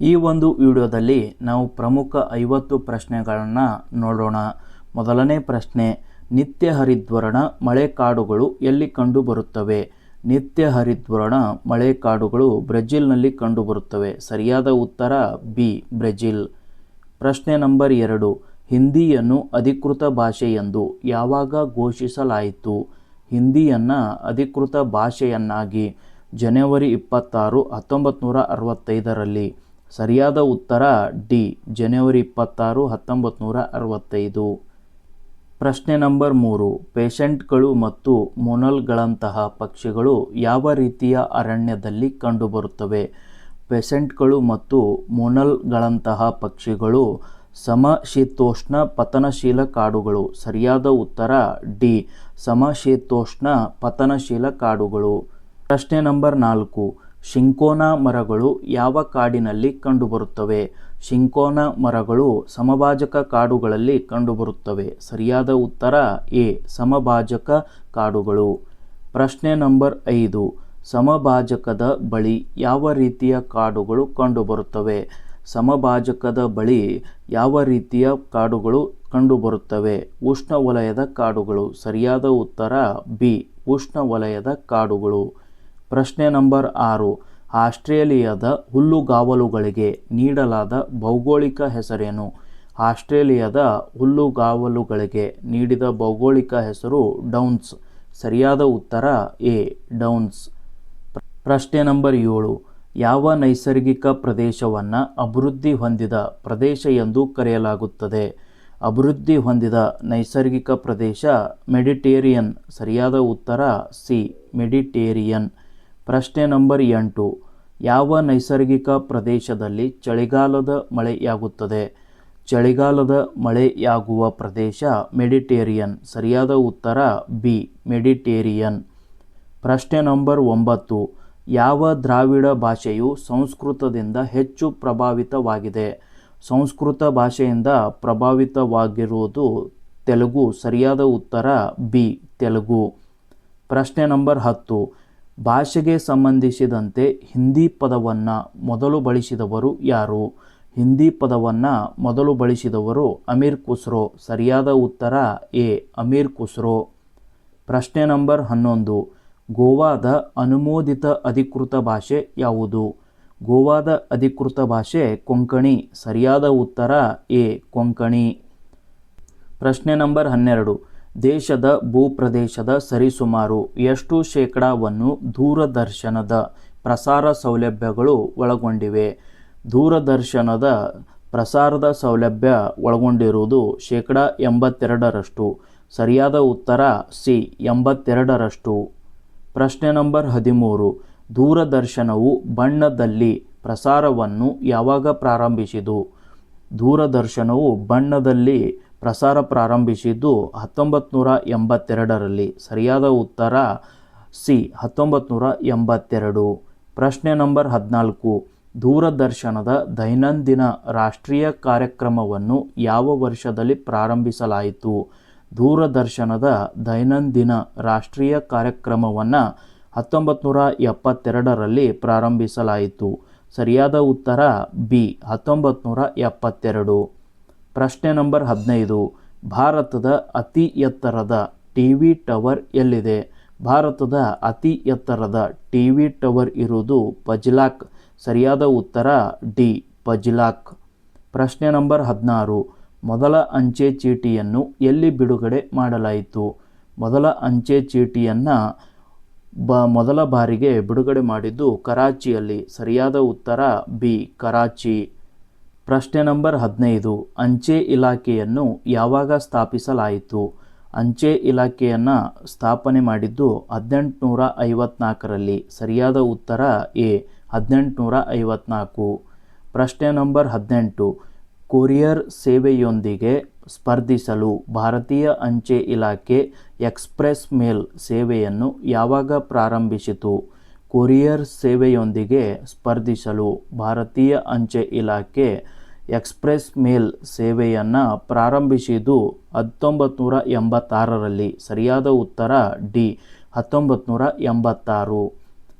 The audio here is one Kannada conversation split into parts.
ಈ ಒಂದು ವಿಡಿಯೋದಲ್ಲಿ ನಾವು ಪ್ರಮುಖ ಐವತ್ತು ಪ್ರಶ್ನೆಗಳನ್ನು ನೋಡೋಣ. ಮೊದಲನೇ ಪ್ರಶ್ನೆ, ನಿತ್ಯ ಹರಿದ್ವರ್ಣ ಮಳೆಕಾಡುಗಳು ಎಲ್ಲಿ ಕಂಡುಬರುತ್ತವೆ? ನಿತ್ಯ ಹರಿದ್ವರ್ಣ ಮಳೆಕಾಡುಗಳು ಬ್ರೆಜಿಲ್ನಲ್ಲಿ ಕಂಡುಬರುತ್ತವೆ. ಸರಿಯಾದ ಉತ್ತರ ಬಿ, ಬ್ರೆಜಿಲ್. ಪ್ರಶ್ನೆ ನಂಬರ್ ಎರಡು, ಹಿಂದಿಯನ್ನು ಅಧಿಕೃತ ಭಾಷೆ ಎಂದು ಯಾವಾಗ ಘೋಷಿಸಲಾಯಿತು? ಹಿಂದಿಯನ್ನು ಅಧಿಕೃತ ಭಾಷೆಯನ್ನಾಗಿ, ಜನವರಿ ಇಪ್ಪತ್ತಾರು ಹತ್ತೊಂಬತ್ತು ನೂರ ಅರವತ್ತೈದರಲ್ಲಿ ಸರಿಯಾದ ಉತ್ತರ ಡಿ, ಜನವರಿ ಇಪ್ಪತ್ತಾರು ಹತ್ತೊಂಬತ್ತು ನೂರ ಅರವತ್ತೈದು. ಪ್ರಶ್ನೆ ನಂಬರ್ ಮೂರು, ಪೇಷಂಟ್ಗಳು ಮತ್ತು ಮೊನಲ್ಗಳಂತಹ ಪಕ್ಷಿಗಳು ಯಾವ ರೀತಿಯ ಅರಣ್ಯದಲ್ಲಿ ಕಂಡುಬರುತ್ತವೆ? ಪೆಸೆಂಟ್ಗಳು ಮತ್ತು ಮೊನಲ್ಗಳಂತಹ ಪಕ್ಷಿಗಳು ಸಮಶೀತೋಷ್ಣ ಪತನಶೀಲ ಕಾಡುಗಳು. ಸರಿಯಾದ ಉತ್ತರ ಡಿ, ಸಮಶೀತೋಷ್ಣ ಪತನಶೀಲ ಕಾಡುಗಳು. ಪ್ರಶ್ನೆ ನಂಬರ್ ನಾಲ್ಕು ಶಿಂಕೋನಾ ಮರಗಳು ಯಾವ ಕಾಡಿನಲ್ಲಿ ಕಂಡುಬರುತ್ತವೆ? ಶಿಂಕೋನ ಮರಗಳು ಸಮಭಾಜಕ ಕಾಡುಗಳಲ್ಲಿ ಕಂಡುಬರುತ್ತವೆ. ಸರಿಯಾದ ಉತ್ತರ ಎ, ಸಮಭಾಜಕ ಕಾಡುಗಳು. ಪ್ರಶ್ನೆ ನಂಬರ್ ಐದು, ಸಮಭಾಜಕದ ಬಳಿ ಯಾವ ರೀತಿಯ ಕಾಡುಗಳು ಕಂಡುಬರುತ್ತವೆ? ಸಮಭಾಜಕದ ಬಳಿ ಯಾವ ರೀತಿಯ ಕಾಡುಗಳು ಕಂಡುಬರುತ್ತವೆ? ಉಷ್ಣವಲಯದ ಕಾಡುಗಳು. ಸರಿಯಾದ ಉತ್ತರ ಬಿ ಉಷ್ಣವಲಯದ ಕಾಡುಗಳು. ಪ್ರಶ್ನೆ ನಂಬರ್ ಆರು. ಆಸ್ಟ್ರೇಲಿಯಾದ ಹುಲ್ಲುಗಾವಲುಗಳಿಗೆ ನೀಡಲಾದ ಭೌಗೋಳಿಕ ಹೆಸರೇನು? ಆಸ್ಟ್ರೇಲಿಯಾದ ಹುಲ್ಲುಗಾವಲುಗಳಿಗೆ ನೀಡಿದ ಭೌಗೋಳಿಕ ಹೆಸರು ಡೌನ್ಸ್. ಸರಿಯಾದ ಉತ್ತರ ಎ, ಡೌನ್ಸ್. ಪ್ರಶ್ನೆ ನಂಬರ್ ಏಳು. ಯಾವ ನೈಸರ್ಗಿಕ ಪ್ರದೇಶವನ್ನು ಅಭಿವೃದ್ಧಿ ಹೊಂದಿದ ಪ್ರದೇಶ ಎಂದು ಕರೆಯಲಾಗುತ್ತದೆ? ಅಭಿವೃದ್ಧಿ ಹೊಂದಿದ ನೈಸರ್ಗಿಕ ಪ್ರದೇಶ ಮೆಡಿಟೇರಿಯನ್. ಸರಿಯಾದ ಉತ್ತರ ಸಿ, ಮೆಡಿಟೇರಿಯನ್. ಪ್ರಶ್ನೆ ನಂಬರ್ ಎಂಟು. ಯಾವ ನೈಸರ್ಗಿಕ ಪ್ರದೇಶದಲ್ಲಿ ಚಳಿಗಾಲದ ಮಳೆಯಾಗುತ್ತದೆ? ಚಳಿಗಾಲದ ಮಳೆಯಾಗುವ ಪ್ರದೇಶ ಮೆಡಿಟೇರಿಯನ್. ಸರಿಯಾದ ಉತ್ತರ ಬಿ, ಮೆಡಿಟೇರಿಯನ್. ಪ್ರಶ್ನೆ ನಂಬರ್ ಒಂಬತ್ತು. ಯಾವ ದ್ರಾವಿಡ ಭಾಷೆಯು ಸಂಸ್ಕೃತದಿಂದ ಹೆಚ್ಚು ಪ್ರಭಾವಿತವಾಗಿದೆ? ಸಂಸ್ಕೃತ ಭಾಷೆಯಿಂದ ಪ್ರಭಾವಿತವಾಗಿರುವುದು ತೆಲುಗು. ಸರಿಯಾದ ಉತ್ತರ ಬಿ, ತೆಲುಗು. ಪ್ರಶ್ನೆ ನಂಬರ್ ಹತ್ತು. ಭಾಷೆಗೆ ಸಂಬಂಧಿಸಿದಂತೆ ಹಿಂದಿ ಪದವನ್ನು ಮೊದಲು ಬಳಸಿದವರು ಯಾರು? ಹಿಂದಿ ಪದವನ್ನು ಮೊದಲು ಬಳಸಿದವರು ಅಮೀರ್ ಖುಸ್ರೋ. ಸರಿಯಾದ ಉತ್ತರ ಎ, ಅಮೀರ್ ಖುಸ್ರೋ. ಪ್ರಶ್ನೆ ನಂಬರ್ ಹನ್ನೊಂದು. ಗೋವಾದ ಅನುಮೋದಿತ ಅಧಿಕೃತ ಭಾಷೆ ಯಾವುದು? ಗೋವಾದ ಅಧಿಕೃತ ಭಾಷೆ ಕೊಂಕಣಿ. ಸರಿಯಾದ ಉತ್ತರ ಎ, ಕೊಂಕಣಿ. ಪ್ರಶ್ನೆ ನಂಬರ್ ಹನ್ನೆರಡು. ದೇಶದ ಭೂಪ್ರದೇಶದ ಸರಿಸುಮಾರು ಎಷ್ಟು ಶೇಕಡಾವನ್ನು ದೂರದರ್ಶನದ ಪ್ರಸಾರ ಸೌಲಭ್ಯಗಳು ಒಳಗೊಂಡಿವೆ. ದೂರದರ್ಶನದ ಪ್ರಸಾರದ ಸೌಲಭ್ಯ ಒಳಗೊಂಡಿರುವುದು ಶೇಕಡ ಎಂಬತ್ತೆರಡರಷ್ಟು. ಸರಿಯಾದ ಉತ್ತರ ಸಿ, ಎಂಬತ್ತೆರಡರಷ್ಟು. ಪ್ರಶ್ನೆ ನಂಬರ್ ಹದಿಮೂರು. ದೂರದರ್ಶನವು ಬಣ್ಣದಲ್ಲಿ ಪ್ರಸಾರವನ್ನು ಯಾವಾಗ ಪ್ರಾರಂಭಿಸಿತು? ದೂರದರ್ಶನವು ಬಣ್ಣದಲ್ಲಿ ಪ್ರಸಾರ ಪ್ರಾರಂಭಿಸಿದ್ದು ಹತ್ತೊಂಬತ್ತು ನೂರ ಎಂಬತ್ತೆರಡರಲ್ಲಿ. ಸರಿಯಾದ ಉತ್ತರ ಸಿ ಹತ್ತೊಂಬತ್ತು ನೂರ ಎಂಬತ್ತೆರಡು. ಪ್ರಶ್ನೆ ನಂಬರ್ ಹದಿನಾಲ್ಕು. ದೂರದರ್ಶನದ ದೈನಂದಿನ ರಾಷ್ಟ್ರೀಯ ಕಾರ್ಯಕ್ರಮವನ್ನು ಯಾವ ವರ್ಷದಲ್ಲಿ ಪ್ರಾರಂಭಿಸಲಾಯಿತು? ದೂರದರ್ಶನದ ದೈನಂದಿನ ರಾಷ್ಟ್ರೀಯ ಕಾರ್ಯಕ್ರಮವನ್ನು ಹತ್ತೊಂಬತ್ತು ನೂರ ಎಪ್ಪತ್ತೆರಡರಲ್ಲಿ ಪ್ರಾರಂಭಿಸಲಾಯಿತು. ಸರಿಯಾದ ಉತ್ತರ ಬಿ ಹತ್ತೊಂಬತ್ತು ನೂರ ಎಪ್ಪತ್ತೆರಡು. ಪ್ರಶ್ನೆ ನಂಬರ್ ಹದಿನೈದು. ಭಾರತದ ಅತಿ ಎತ್ತರದ ಟಿ ವಿ ಟವರ್ ಎಲ್ಲಿದೆ? ಭಾರತದ ಅತಿ ಎತ್ತರದ ಟಿ ವಿ ಟವರ್ ಇರುವುದು ಪಜ್ಲಾಕ್. ಸರಿಯಾದ ಉತ್ತರ ಡಿ, ಪಜ್ಲಾಕ್. ಪ್ರಶ್ನೆ ನಂಬರ್ ಹದಿನಾರು. ಮೊದಲ ಅಂಚೆ ಚೀಟಿಯನ್ನು ಎಲ್ಲಿ ಬಿಡುಗಡೆ ಮಾಡಲಾಯಿತು? ಮೊದಲ ಅಂಚೆ ಚೀಟಿಯನ್ನು ಬ ಮೊದಲ ಬಾರಿಗೆ ಬಿಡುಗಡೆ ಮಾಡಿದ್ದು ಕರಾಚಿಯಲ್ಲಿ. ಸರಿಯಾದ ಉತ್ತರ ಬಿ, ಕರಾಚಿ. ಪ್ರಶ್ನೆ ನಂಬರ್ ಹದಿನೈದು. ಅಂಚೆ ಇಲಾಖೆಯನ್ನು ಯಾವಾಗ ಸ್ಥಾಪಿಸಲಾಯಿತು? ಅಂಚೆ ಇಲಾಖೆಯನ್ನು ಸ್ಥಾಪನೆ ಮಾಡಿದ್ದು ಹದಿನೆಂಟುನೂರ ಐವತ್ನಾಲ್ಕರಲ್ಲಿ. ಸರಿಯಾದ ಉತ್ತರ ಎ, ಹದಿನೆಂಟುನೂರ ಐವತ್ನಾಲ್ಕು. ಪ್ರಶ್ನೆ ನಂಬರ್ ಹದಿನೆಂಟು. ಕೊರಿಯರ್ ಸೇವೆಯೊಂದಿಗೆ ಸ್ಪರ್ಧಿಸಲು ಭಾರತೀಯ ಅಂಚೆ ಇಲಾಖೆ ಎಕ್ಸ್ಪ್ರೆಸ್ ಮೇಲ್ ಸೇವೆಯನ್ನು ಯಾವಾಗ ಪ್ರಾರಂಭಿಸಿತು? ಕೊರಿಯರ್ ಸೇವೆಯೊಂದಿಗೆ ಸ್ಪರ್ಧಿಸಲು ಭಾರತೀಯ ಅಂಚೆ ಇಲಾಖೆ ಎಕ್ಸ್ಪ್ರೆಸ್ ಮೇಲ್ ಸೇವೆಯನ್ನು ಪ್ರಾರಂಭಿಸಿದ್ದು ಹತ್ತೊಂಬತ್ತು ನೂರ ಎಂಬತ್ತಾರರಲ್ಲಿ. ಸರಿಯಾದ ಉತ್ತರ ಡಿ ಹತ್ತೊಂಬತ್ತು ನೂರ ಎಂಬತ್ತಾರು.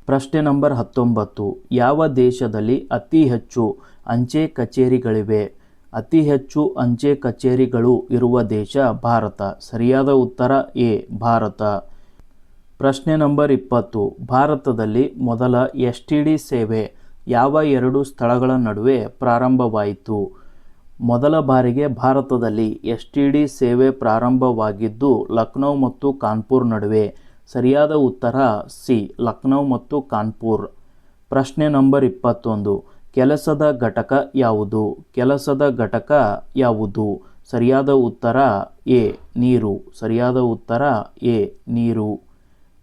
ಪ್ರಶ್ನೆ ನಂಬರ್ ಹತ್ತೊಂಬತ್ತು. ಯಾವ ದೇಶದಲ್ಲಿ ಅತಿ ಹೆಚ್ಚು ಅಂಚೆ ಕಚೇರಿಗಳಿವೆ? ಅತಿ ಹೆಚ್ಚು ಅಂಚೆ ಕಚೇರಿಗಳು ಇರುವ ದೇಶ ಭಾರತ. ಸರಿಯಾದ ಉತ್ತರ ಎ, ಭಾರತ. ಪ್ರಶ್ನೆ ನಂಬರ್ ಇಪ್ಪತ್ತು. ಭಾರತದಲ್ಲಿ ಮೊದಲ ಎಸ್ ಡಿ ಸೇವೆ ಯಾವ ಎರಡು ಸ್ಥಳಗಳ ನಡುವೆ ಪ್ರಾರಂಭವಾಯಿತು? ಮೊದಲ ಬಾರಿಗೆ ಭಾರತದಲ್ಲಿ ಎಸ್ ಡಿ ಸೇವೆ ಪ್ರಾರಂಭವಾಗಿದ್ದು ಲಕ್ನೌ ಮತ್ತು ಕಾನ್ಪುರ್ ನಡುವೆ. ಸರಿಯಾದ ಉತ್ತರ ಸಿ, ಲಕ್ನೌ ಮತ್ತು ಕಾನ್ಪುರ್. ಪ್ರಶ್ನೆ ನಂಬರ್ ಇಪ್ಪತ್ತೊಂದು. ಕೆಲಸದ ಘಟಕ ಯಾವುದು? ಕೆಲಸದ ಘಟಕ ಯಾವುದು? ಸರಿಯಾದ ಉತ್ತರ ಎ, ನೀರು. ಸರಿಯಾದ ಉತ್ತರ ಎ, ನೀರು.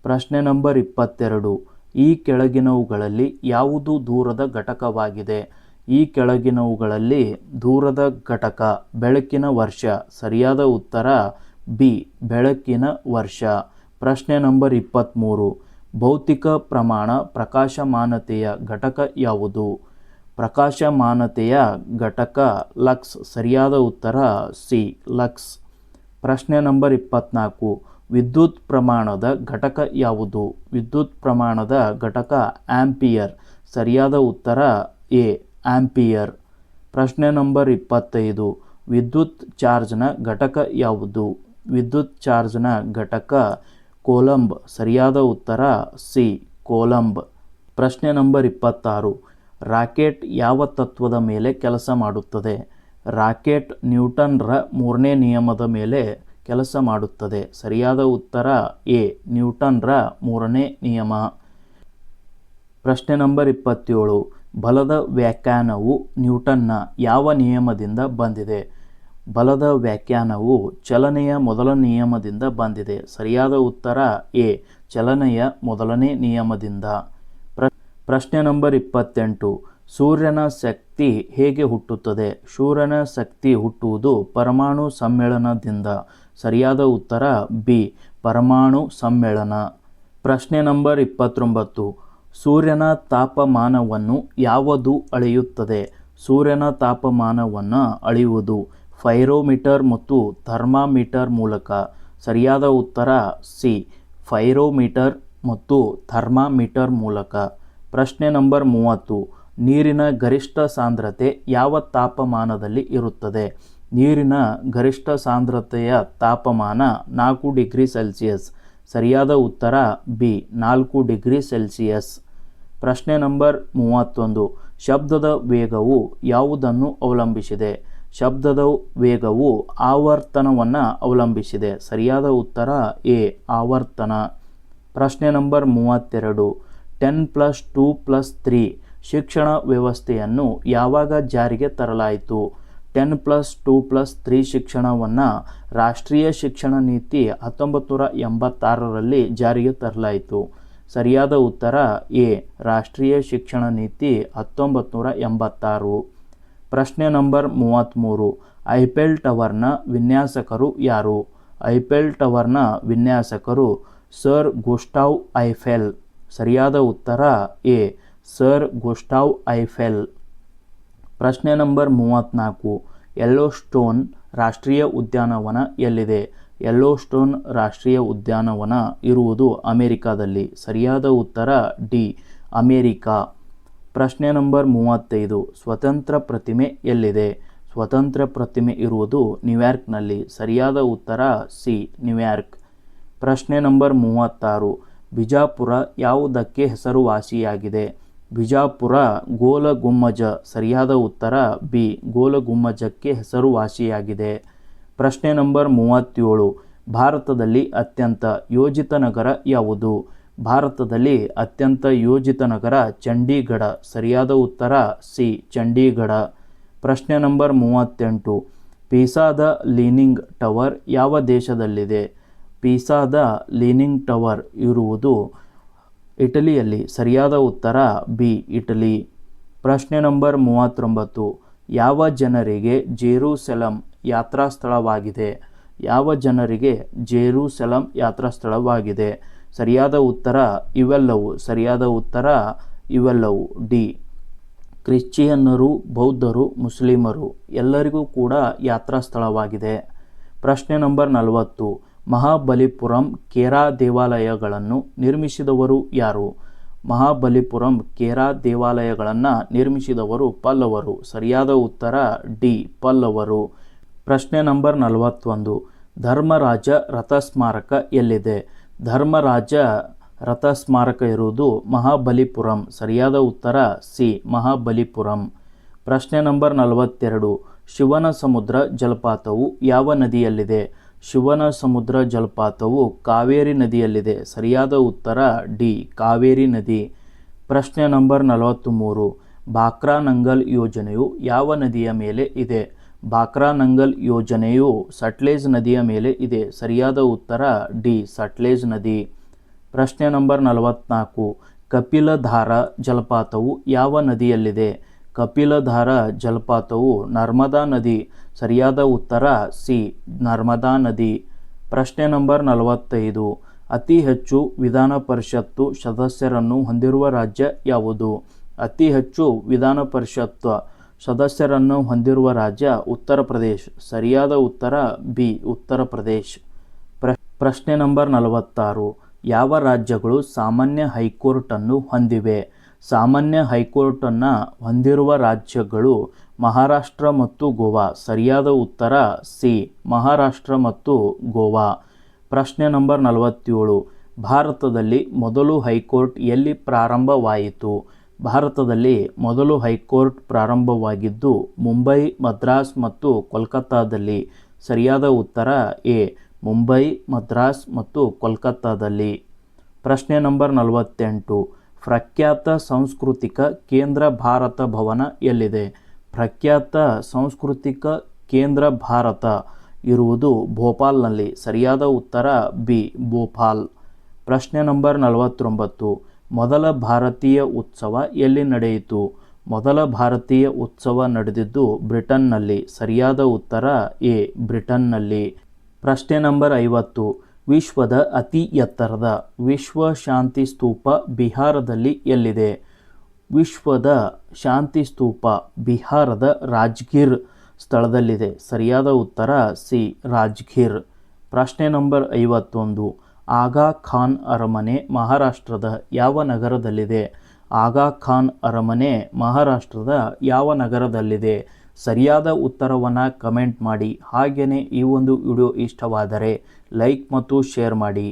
ಪ್ರಶ್ನೆ ನಂಬರ್ ಇಪ್ಪತ್ತೆರಡು. ಈ ಕೆಳಗಿನವುಗಳಲ್ಲಿ ಯಾವುದು ದೂರದ ಘಟಕವಾಗಿದೆ? ಈ ಕೆಳಗಿನವುಗಳಲ್ಲಿ ದೂರದ ಘಟಕ ಬೆಳಕಿನ ವರ್ಷ. ಸರಿಯಾದ ಉತ್ತರ ಬಿ, ಬೆಳಕಿನ ವರ್ಷ. ಪ್ರಶ್ನೆ ನಂಬರ್ ಇಪ್ಪತ್ತ್ಮೂರು ಭೌತಿಕ ಪ್ರಮಾಣ ಪ್ರಕಾಶಮಾನತೆಯ ಘಟಕ ಯಾವುದು? ಪ್ರಕಾಶಮಾನತೆಯ ಘಟಕ ಲಕ್ಸ್. ಸರಿಯಾದ ಉತ್ತರ ಸಿ. ಲಕ್ಸ್. ಪ್ರಶ್ನೆ ನಂಬರ್ ಇಪ್ಪತ್ನಾಲ್ಕು. ವಿದ್ಯುತ್ ಪ್ರಮಾಣದ ಘಟಕ ಯಾವುದು? ವಿದ್ಯುತ್ ಪ್ರಮಾಣದ ಘಟಕ ಆಂಪಿಯರ್. ಸರಿಯಾದ ಉತ್ತರ ಎ. ಆಂಪಿಯರ್. ಪ್ರಶ್ನೆ ನಂಬರ್ ಇಪ್ಪತ್ತೈದು. ವಿದ್ಯುತ್ ಚಾರ್ಜ್ನ ಘಟಕ ಯಾವುದು? ವಿದ್ಯುತ್ ಚಾರ್ಜ್ನ ಘಟಕ ಕೋಲಂಬ್. ಸರಿಯಾದ ಉತ್ತರ ಸಿ. ಕೋಲಂಬ್. ಪ್ರಶ್ನೆ ನಂಬರ್ ಇಪ್ಪತ್ತಾರು. ರಾಕೆಟ್ ಯಾವ ತತ್ವದ ಮೇಲೆ ಕೆಲಸ ಮಾಡುತ್ತದೆ? ರಾಕೆಟ್ ನ್ಯೂಟನ್ರ ಮೂರನೇ ನಿಯಮದ ಮೇಲೆ ಕೆಲಸ ಮಾಡುತ್ತದೆ. ಸರಿಯಾದ ಉತ್ತರ ಎ, ನ್ಯೂಟನ್ರ ಮೂರನೇ ನಿಯಮ. ಪ್ರಶ್ನೆ ನಂಬರ್ ಇಪ್ಪತ್ತೇಳು. ಬಲದ ವ್ಯಾಖ್ಯಾನವು ನ್ಯೂಟನ್ನ ಯಾವ ನಿಯಮದಿಂದ ಬಂದಿದೆ? ಬಲದ ವ್ಯಾಖ್ಯಾನವು ಚಲನೆಯ ಮೊದಲ ನಿಯಮದಿಂದ ಬಂದಿದೆ. ಸರಿಯಾದ ಉತ್ತರ ಎ, ಚಲನೆಯ ಮೊದಲನೇ ನಿಯಮದಿಂದ. ಪ್ರಶ್ನೆ ನಂಬರ್ ಇಪ್ಪತ್ತೆಂಟು. ಸೂರ್ಯನ ಶಕ್ತಿ ಹೇಗೆ ಹುಟ್ಟುತ್ತದೆ? ಸೂರ್ಯನ ಶಕ್ತಿ ಹುಟ್ಟುವುದು ಪರಮಾಣು ಸಮ್ಮೇಳನದಿಂದ. ಸರಿಯಾದ ಉತ್ತರ ಬಿ, ಪರಮಾಣು ಸಮ್ಮೇಳನ. ಪ್ರಶ್ನೆ ನಂಬರ್ ಇಪ್ಪತ್ತೊಂಬತ್ತು. ಸೂರ್ಯನ ತಾಪಮಾನವನ್ನು ಯಾವುದು ಅಳೆಯುತ್ತದೆ? ಸೂರ್ಯನ ತಾಪಮಾನವನ್ನು ಅಳೆಯುವುದು ಫೈರೋಮೀಟರ್ ಮತ್ತು ಥರ್ಮಾಮೀಟರ್ ಮೂಲಕ. ಸರಿಯಾದ ಉತ್ತರ ಸಿ, ಫೈರೋಮೀಟರ್ ಮತ್ತು ಥರ್ಮಾಮೀಟರ್ ಮೂಲಕ. ಪ್ರಶ್ನೆ ನಂಬರ್ ಮೂವತ್ತು. ನೀರಿನ ಗರಿಷ್ಠ ಸಾಂದ್ರತೆ ಯಾವ ತಾಪಮಾನದಲ್ಲಿ ಇರುತ್ತದೆ? ನೀರಿನ ಗರಿಷ್ಠ ಸಾಂದ್ರತೆಯ ತಾಪಮಾನ ನಾಲ್ಕು ಡಿಗ್ರಿ ಸೆಲ್ಸಿಯಸ್. ಸರಿಯಾದ ಉತ್ತರ ಬಿ, ನಾಲ್ಕು ಡಿಗ್ರಿ ಸೆಲ್ಸಿಯಸ್. ಪ್ರಶ್ನೆ ನಂಬರ್ ಮೂವತ್ತೊಂದು. ಶಬ್ದದ ವೇಗವು ಯಾವುದನ್ನು ಅವಲಂಬಿಸಿದೆ? ಶಬ್ದದ ವೇಗವು ಆವರ್ತನವನ್ನು ಅವಲಂಬಿಸಿದೆ. ಸರಿಯಾದ ಉತ್ತರ ಎ, ಆವರ್ತನ. ಪ್ರಶ್ನೆ ನಂಬರ್ ಮೂವತ್ತೆರಡು. Ten plus two plus three ಶಿಕ್ಷಣ ವ್ಯವಸ್ಥೆಯನ್ನು ಯಾವಾಗ ಜಾರಿಗೆ ತರಲಾಯಿತು? Ten plus two plus three ಶಿಕ್ಷಣವನ್ನು ರಾಷ್ಟ್ರೀಯ ಶಿಕ್ಷಣ ನೀತಿ ಹತ್ತೊಂಬತ್ತು ನೂರ ಎಂಬತ್ತಾರರಲ್ಲಿ ಜಾರಿಗೆ ತರಲಾಯಿತು. ಸರಿಯಾದ ಉತ್ತರ ಎ, ರಾಷ್ಟ್ರೀಯ ಶಿಕ್ಷಣ ನೀತಿ ಹತ್ತೊಂಬತ್ತು ನೂರ ಎಂಬತ್ತಾರು. ಪ್ರಶ್ನೆ ನಂಬರ್ ಮೂವತ್ತ್ಮೂರು ಐಪೆಲ್ ಟವರ್ನ ವಿನ್ಯಾಸಕರು ಯಾರು? ಐಪೆಲ್ ಟವರ್ನ ವಿನ್ಯಾಸಕರು ಸರ್ ಗುಸ್ಟಾವ್ ಐಫೆಲ್. ಸರಿಯಾದ ಉತ್ತರ ಎ. Sir Gustave Eiffel. ಪ್ರಶ್ನೆ ನಂಬರ್ ಮೂವತ್ತ್ನಾಲ್ಕು. ಯೆಲ್ಲೋ ಸ್ಟೋನ್ ರಾಷ್ಟ್ರೀಯ ಉದ್ಯಾನವನ ಎಲ್ಲಿದೆ? ಯೆಲ್ಲೋ ಸ್ಟೋನ್ ರಾಷ್ಟ್ರೀಯ ಉದ್ಯಾನವನ ಇರುವುದು ಅಮೆರಿಕಾದಲ್ಲಿ. ಸರಿಯಾದ ಉತ್ತರ ಡಿ. ಅಮೇರಿಕಾ. ಪ್ರಶ್ನೆ ನಂಬರ್ ಮೂವತ್ತೈದು. ಸ್ವತಂತ್ರ ಪ್ರತಿಮೆ ಎಲ್ಲಿದೆ? ಸ್ವತಂತ್ರ ಪ್ರತಿಮೆ ಇರುವುದು ನ್ಯೂಯಾರ್ಕ್ನಲ್ಲಿ. ಸರಿಯಾದ ಉತ್ತರ ಸಿ. ನ್ಯೂಯಾರ್ಕ್. ಪ್ರಶ್ನೆ ನಂಬರ್ ಮೂವತ್ತಾರು. ಬಿಜಾಪುರ ಯಾವುದಕ್ಕೆ ಹೆಸರುವಾಸಿಯಾಗಿದೆ? ಬಿಜಾಪುರ ಗೋಲಗುಮ್ಮಜ. ಸರಿಯಾದ ಉತ್ತರ ಬಿ, ಗೋಲಗುಮ್ಮಜಕ್ಕೆ ಹೆಸರುವಾಸಿಯಾಗಿದೆ. ಪ್ರಶ್ನೆ ನಂಬರ್ ಮೂವತ್ತೇಳು. ಭಾರತದಲ್ಲಿ ಅತ್ಯಂತ ಯೋಜಿತ ನಗರ ಯಾವುದು? ಭಾರತದಲ್ಲಿ ಅತ್ಯಂತ ಯೋಜಿತ ನಗರ ಚಂಡೀಗಢ. ಸರಿಯಾದ ಉತ್ತರ ಸಿ, ಚಂಡೀಗಢ. ಪ್ರಶ್ನೆ ನಂಬರ್ ಮೂವತ್ತೆಂಟು. ಪೀಸಾದ ಲೀನಿಂಗ್ ಟವರ್ ಯಾವ ದೇಶದಲ್ಲಿದೆ? ಪೀಸಾದ ಲೀನಿಂಗ್ ಟವರ್ ಇರುವುದು ಇಟಲಿಯಲ್ಲಿ. ಸರಿಯಾದ ಉತ್ತರ ಬಿ, ಇಟಲಿ. ಪ್ರಶ್ನೆ ನಂಬರ್ ಮೂವತ್ತೊಂಬತ್ತು. ಯಾವ ಜನರಿಗೆ ಜೇರುಸೆಲಂ ಯಾತ್ರಾ ಸ್ಥಳವಾಗಿದೆ ಯಾವ ಜನರಿಗೆ ಜೇರುಸೆಲಂ ಯಾತ್ರಾ ಸ್ಥಳವಾಗಿದೆ ಸರಿಯಾದ ಉತ್ತರ ಇವೆಲ್ಲವೂ. ಸರಿಯಾದ ಉತ್ತರ ಇವೆಲ್ಲವೂ. ಡಿ, ಕ್ರಿಶ್ಚಿಯನ್ನರು, ಬೌದ್ಧರು, ಮುಸ್ಲಿಮರು ಎಲ್ಲರಿಗೂ ಕೂಡ ಯಾತ್ರಾ ಸ್ಥಳವಾಗಿದೆ ಪ್ರಶ್ನೆ ನಂಬರ್ ನಲವತ್ತು. ಮಹಾಬಲಿಪುರಂ ಕೇರಾ ದೇವಾಲಯಗಳನ್ನು ನಿರ್ಮಿಸಿದವರು ಯಾರು? ಮಹಾಬಲಿಪುರಂ ಕೇರಾ ದೇವಾಲಯಗಳನ್ನು ನಿರ್ಮಿಸಿದವರು ಪಲ್ಲವರು. ಸರಿಯಾದ ಉತ್ತರ, ಡಿ. ಪಲ್ಲವರು. ಪ್ರಶ್ನೆ ನಂಬರ್ ನಲವತ್ತೊಂದು. ಧರ್ಮರಾಜ ರಥ ಸ್ಮಾರಕ ಎಲ್ಲಿದೆ? ಧರ್ಮರಾಜ ರಥ ಸ್ಮಾರಕ ಇರುವುದು ಮಹಾಬಲಿಪುರಂ. ಸರಿಯಾದ ಉತ್ತರ, ಸಿ. ಮಹಾಬಲಿಪುರಂ. ಪ್ರಶ್ನೆ ನಂಬರ್ ನಲವತ್ತೆರಡು. ಶಿವನ ಸಮುದ್ರ ಜಲಪಾತವು ಯಾವ ನದಿಯಲ್ಲಿದೆ? ಶಿವನ ಸಮುದ್ರ ಜಲಪಾತವು ಕಾವೇರಿ ನದಿಯಲ್ಲಿದೆ. ಸರಿಯಾದ ಉತ್ತರ ಡಿ, ಕಾವೇರಿ ನದಿ. ಪ್ರಶ್ನೆ ನಂಬರ್ ನಲವತ್ತ್ಮೂರು ಬಾಕ್ರಾನಂಗಲ್ ಯೋಜನೆಯು ಯಾವ ನದಿಯ ಮೇಲೆ ಇದೆ? ಬಾಕ್ರಾ ನಂಗಲ್ ಯೋಜನೆಯು ಸಟ್ಲೇಜ್ ನದಿಯ ಮೇಲೆ ಇದೆ. ಸರಿಯಾದ ಉತ್ತರ ಡಿ, ಸಟ್ಲೇಜ್ ನದಿ. ಪ್ರಶ್ನೆ ನಂಬರ್ ನಲವತ್ನಾಲ್ಕು. ಕಪಿಲಧಾರ ಜಲಪಾತವು ಯಾವ ನದಿಯಲ್ಲಿದೆ? ಕಪಿಲಧಾರ ಜಲಪಾತವು ನರ್ಮದಾ ನದಿ. ಸರಿಯಾದ ಉತ್ತರ ಸಿ, ನರ್ಮದಾ ನದಿ. ಪ್ರಶ್ನೆ ನಂಬರ್ ನಲವತ್ತೈದು. ಅತಿ ಹೆಚ್ಚು ವಿಧಾನ ಪರಿಷತ್ತು ಸದಸ್ಯರನ್ನು ಹೊಂದಿರುವ ರಾಜ್ಯ ಯಾವುದು? ಅತಿ ಹೆಚ್ಚು ವಿಧಾನ ಪರಿಷತ್ತು ಸದಸ್ಯರನ್ನು ಹೊಂದಿರುವ ರಾಜ್ಯ ಉತ್ತರ ಪ್ರದೇಶ್. ಸರಿಯಾದ ಉತ್ತರ ಬಿ, ಉತ್ತರ ಪ್ರದೇಶ್. ಪ್ರ, ಪ್ರಶ್ನೆ ನಂಬರ್ ನಲವತ್ತಾರು. ಯಾವ ರಾಜ್ಯಗಳು ಸಾಮಾನ್ಯ ಹೈಕೋರ್ಟನ್ನು ಹೊಂದಿವೆ? ಸಾಮಾನ್ಯ ಹೈಕೋರ್ಟನ್ನು ಹೊಂದಿರುವ ರಾಜ್ಯಗಳು ಮಹಾರಾಷ್ಟ್ರ ಮತ್ತು ಗೋವಾ. ಸರಿಯಾದ ಉತ್ತರ ಸಿ, ಮಹಾರಾಷ್ಟ್ರ ಮತ್ತು ಗೋವಾ. ಪ್ರಶ್ನೆ ನಂಬರ್ ನಲವತ್ತೇಳು. ಭಾರತದಲ್ಲಿ ಮೊದಲು ಹೈಕೋರ್ಟ್ ಎಲ್ಲಿ ಪ್ರಾರಂಭವಾಯಿತು? ಭಾರತದಲ್ಲಿ ಮೊದಲು ಹೈಕೋರ್ಟ್ ಪ್ರಾರಂಭವಾಗಿದ್ದು ಮುಂಬೈ, ಮದ್ರಾಸ್ ಮತ್ತು ಕೋಲ್ಕತ್ತಾದಲ್ಲಿ. ಸರಿಯಾದ ಉತ್ತರ ಎ, ಮುಂಬೈ, ಮದ್ರಾಸ್ ಮತ್ತು ಕೋಲ್ಕತ್ತಾದಲ್ಲಿ. ಪ್ರಶ್ನೆ ನಂಬರ್ ನಲವತ್ತೆಂಟು. ಪ್ರಖ್ಯಾತ ಸಾಂಸ್ಕೃತಿಕ ಕೇಂದ್ರ ಭಾರತ ಭವನ ಎಲ್ಲಿದೆ? ಪ್ರಖ್ಯಾತ ಸಾಂಸ್ಕೃತಿಕ ಕೇಂದ್ರ ಭಾರತ ಇರುವುದು ಭೋಪಾಲ್ನಲ್ಲಿ. ಸರಿಯಾದ ಉತ್ತರ ಬಿ, ಭೋಪಾಲ್. ಪ್ರಶ್ನೆ ನಂಬರ್ ನಲವತ್ತೊಂಬತ್ತು. ಮೊದಲ ಭಾರತೀಯ ಉತ್ಸವ ಎಲ್ಲಿ ನಡೆಯಿತು? ಮೊದಲ ಭಾರತೀಯ ಉತ್ಸವ ನಡೆದಿದ್ದು ಬ್ರಿಟನ್ನಲ್ಲಿ. ಸರಿಯಾದ ಉತ್ತರ ಎ, ಬ್ರಿಟನ್ನಲ್ಲಿ. ಪ್ರಶ್ನೆ ನಂಬರ್ ಐವತ್ತು. ವಿಶ್ವದ ಅತಿ ಎತ್ತರದ ವಿಶ್ವ ಶಾಂತಿ ಸ್ತೂಪ ಬಿಹಾರದಲ್ಲಿ ಎಲ್ಲಿದೆ? ವಿಶ್ವದ ಶಾಂತಿ ಸ್ತೂಪ ಬಿಹಾರದ ರಾಜ್ಗಿರ್ ಸ್ಥಳದಲ್ಲಿದೆ. ಸರಿಯಾದ ಉತ್ತರ ಸಿ, ರಾಜ್ಗಿರ್. ಪ್ರಶ್ನೆ ನಂಬರ್ ಐವತ್ತೊಂದು. ಆಗಾ ಖಾನ್ ಅರಮನೆ, ಮಹಾರಾಷ್ಟ್ರದ ಯಾವ ನಗರದಲ್ಲಿದೆ? ಆಗಾ ಖಾನ್ ಅರಮನೆ, ಮಹಾರಾಷ್ಟ್ರದ ಯಾವ ನಗರದಲ್ಲಿದೆ? ಸರಿಯಾದ ಉತ್ತರವನ್ನು ಕಮೆಂಟ್ ಮಾಡಿ. ಹಾಗೆಯೇ ಈ ಒಂದು ವಿಡಿಯೋ ಇಷ್ಟವಾದರೆ ಲೈಕ್ ಮತ್ತು ಶೇರ್ ಮಾಡಿ.